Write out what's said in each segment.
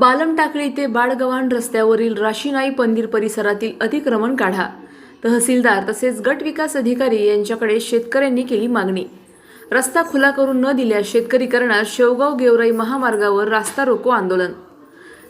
बालमटाकळी ते बाळगव्हाण रस्त्यावरील राशीनाई पंदिर परिसरातील अतिक्रमण काढा. तहसीलदार तसेच गट विकास अधिकारी यांच्याकडे शेतकऱ्यांनी केली मागणी. रस्ता खुला करून न दिल्यास शेतकरी करणार शेवगाव गेवराई महामार्गावर रास्ता रोको आंदोलन.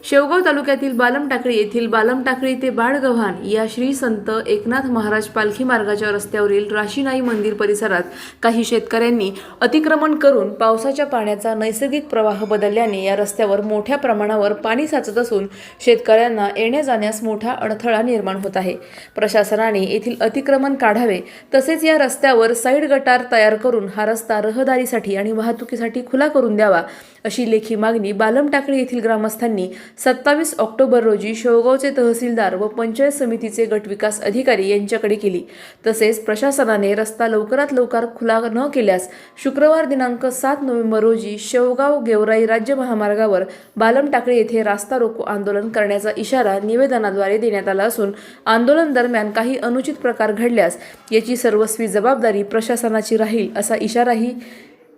शेवगाव तालुक्यातील बालम टाकळी येथील बालम टाकळी ते बाळगव्हाण या श्री संत एकनाथ महाराज पालखी मार्गाच्या रस्त्यावरील राशीनाई मंदिर परिसरात काही शेतकऱ्यांनी अतिक्रमण करून पावसाच्या पाण्याचा नैसर्गिक प्रवाह बदलल्याने या रस्त्यावर मोठ्या प्रमाणावर पाणी साचत असून शेतकऱ्यांना येण्या जाण्यास मोठा अडथळा निर्माण होत आहे. प्रशासनाने येथील अतिक्रमण काढावे तसेच या रस्त्यावर साईड गटार तयार करून हा रस्ता रहदारीसाठी आणि वाहतुकीसाठी खुला करून द्यावा अशी लेखी मागणी बालम टाकळी येथील ग्रामस्थांनी सत्तावीस ऑक्टोबर रोजी शेवगावचे तहसीलदार व पंचायत समितीचे गटविकास अधिकारी यांच्याकडे केली. तसेच प्रशासनाने रस्ता लवकरात लवकर खुला न केल्यास शुक्रवार दिनांक सात नोव्हेंबर रोजी शेवगाव गेवराई राज्य महामार्गावर बालम टाकळे येथे रास्ता रोको आंदोलन करण्याचा इशारा निवेदनाद्वारे देण्यात आला असून आंदोलन दरम्यान काही अनुचित प्रकार घडल्यास याची सर्वस्वी जबाबदारी प्रशासनाची राहील असा इशाराही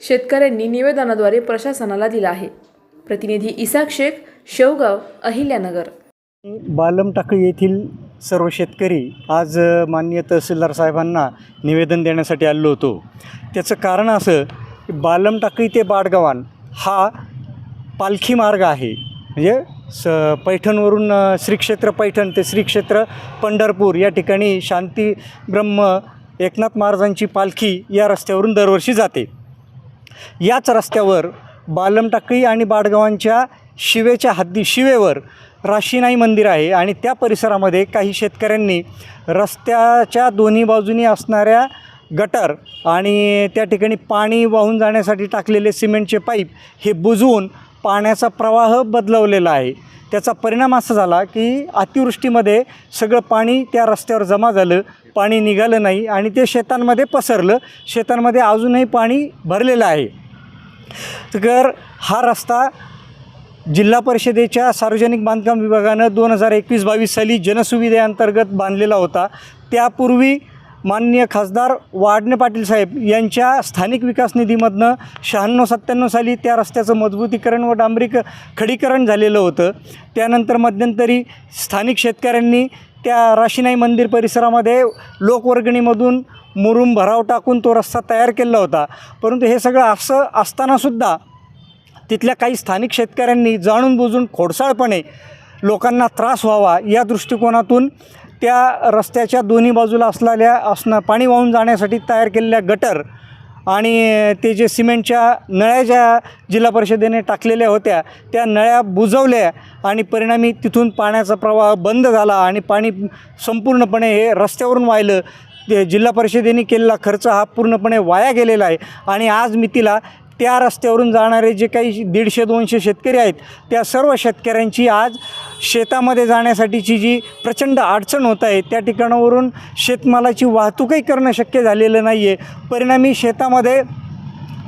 शेतकऱ्यांनी निवेदनाद्वारे प्रशासनाला दिला आहे. प्रतिनिधी इसाक शेख शेवगाव अहिल्यानगर. बालमटाकळी येथील सर्व शेतकरी आज माननीय तहसीलदार साहेबांना निवेदन देण्यासाठी आलो होतो. त्याचं कारण असं की बालमटाकळी ते बाडगव्हाण हा पालखी मार्ग आहे. म्हणजे स पैठणवरून श्रीक्षेत्र पैठण ते श्रीक्षेत्र पंढरपूर या ठिकाणी शांती ब्रह्म एकनाथ महाराजांची पालखी या रस्त्यावरून दरवर्षी जाते. याच रस्त्यावर बालमटाकळी आणि बाडगावांच्या शिवेच्या हद्दी शिवेवर राशीनाई मंदिर आहे आणि त्या परिसरामध्ये काही शेतकऱ्यांनी रस्त्याच्या दोन्ही बाजूनी असणाऱ्या गटर आणि त्या ठिकाणी पाणी वाहून जाण्यासाठी टाकलेले सिमेंटचे पाईप हे बुजवून पाण्याचा प्रवाह बदलवलेला आहे. त्याचा परिणाम असा झाला की अतिवृष्टीमध्ये सगळं पाणी त्या रस्त्यावर जमा झालं पाणी निघालं नाही आणि ते शेतांमध्ये पसरलं. शेतांमध्ये अजूनही पाणी भरलेलं आहे. तर हा रस्ता जिल्हा परिषदेच्या सार्वजनिक बांधकाम विभागानं दोन हजार एकवीस बावीस साली जनसुविधेअंतर्गत बांधलेला होता. त्यापूर्वी माननीय खासदार वाडणे पाटील साहेब यांच्या स्थानिक विकास निधीमधनं शहाण्णव सत्त्याण्णव साली त्या रस्त्याचं मजबूतीकरण व डांबरीक खडीकरण झालेलं होतं. त्यानंतर मध्यंतरी स्थानिक शेतकऱ्यांनी त्या राशीनाई मंदिर परिसरामध्ये लोकवर्गणीमधून मुरुम भराव टाकून तो रस्ता तयार केला होता. परंतु हे सगळं असं असतानासुद्धा तिथल्या काही स्थानिक शेतकऱ्यांनी जाणून बुजून खोडसाळपणे लोकांना त्रास व्हावा या दृष्टिकोनातून त्या रस्त्याच्या दोन्ही बाजूला असलेल्या असणं पाणी वाहून जाण्यासाठी तयार केलेल्या गटर आणि ते जे सिमेंटच्या नळ्या ज्या जिल्हा परिषदेने टाकलेल्या होत्या त्या नळ्या बुजवल्या आणि परिणामी तिथून पाण्याचा प्रवाह बंद झाला आणि पाणी संपूर्णपणे हे रस्त्यावरून वाहिलं. ते जिल्हा परिषदेने केलेला खर्च हा पूर्णपणे वाया गेलेला आहे. आणि आज मितीला त्या रस्त्यावरून जाणारे जे काही दीडशे दोनशे शेतकरी आहेत त्या सर्व शेतकऱ्यांची आज शेतामध्ये जाण्यासाठीची जी प्रचंड अडचण होत आहे त्या ठिकाणावरून शेतमालाची वाहतूकही करणं शक्य झालेलं नाही आहे परिणामी शेतामध्ये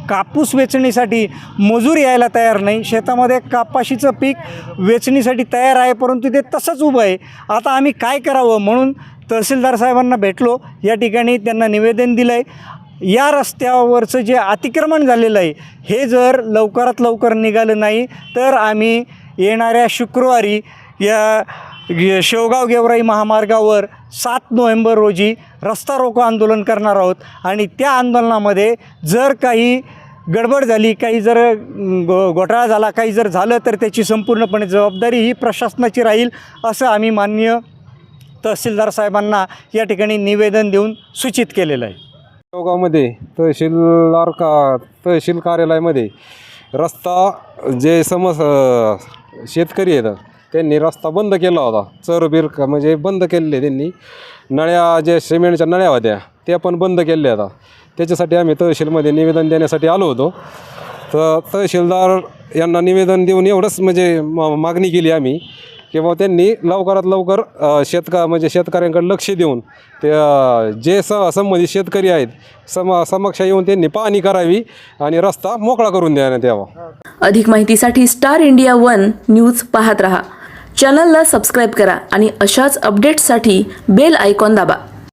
कापूस वेचणीसाठी मजूर यायला तयार नाही. शेतामध्ये कापाशीचं पीक वेचणीसाठी तयार आहे परंतु ते तसंच उभं आहे. आता आम्ही काय करावं? म्हणून तहसीलदार साहेबांना भेटलो. या ठिकाणी त्यांना निवेदन दिलं आहे या रस्त्यावरचं जे अतिक्रमण झालेलं आहे हे जर लवकरात लवकर निघालं नाही तर आम्ही येणाऱ्या शुक्रवारी या शेवगाव गेवराई महामार्गावर सात नोव्हेंबर रोजी रस्ता रोको आंदोलन करणार आहोत. आणि त्या आंदोलनामध्ये जर काही गडबड झाली काही जर अं, गो घोटाळा झाला काही जर झालं तर त्याची संपूर्णपणे जबाबदारी ही प्रशासनाची राहील असं आम्ही मान्य तहसीलदार साहेबांना या ठिकाणी निवेदन देऊन सूचित केलेलं आहे. गावमध्ये तहसीलदार का तहसील कार्यालयामध्ये रस्ता जे समज शेतकरी आहेत त्यांनी रस्ता बंद केला होता. चरबीर का म्हणजे बंद केलेले त्यांनी. नळ्या जे सिमेंटच्या नळ्या होत्या त्या पण बंद केल्या होत्या. त्याच्यासाठी आम्ही तहसीलमध्ये निवेदन देण्यासाठी आलो होतो. तर तहसीलदार यांना निवेदन देऊन एवढंच म्हणजे मा- मागणी केली आम्ही. किंवा त्यांनी लवकरात लवकर शेतका म्हणजे शेतकऱ्यांकडे लक्ष देऊन ते जे स संबंधित शेतकरी आहेत सम समक्ष येऊन त्यांनी पाहणी करावी आणि रस्ता मोकळा करून देण्यात यावा. अधिक माहितीसाठी स्टार इंडिया वन न्यूज पाहत रहा. चॅनलला सबस्क्राईब करा आणि अशाच अपडेट्ससाठी बेल आयकॉन दाबा.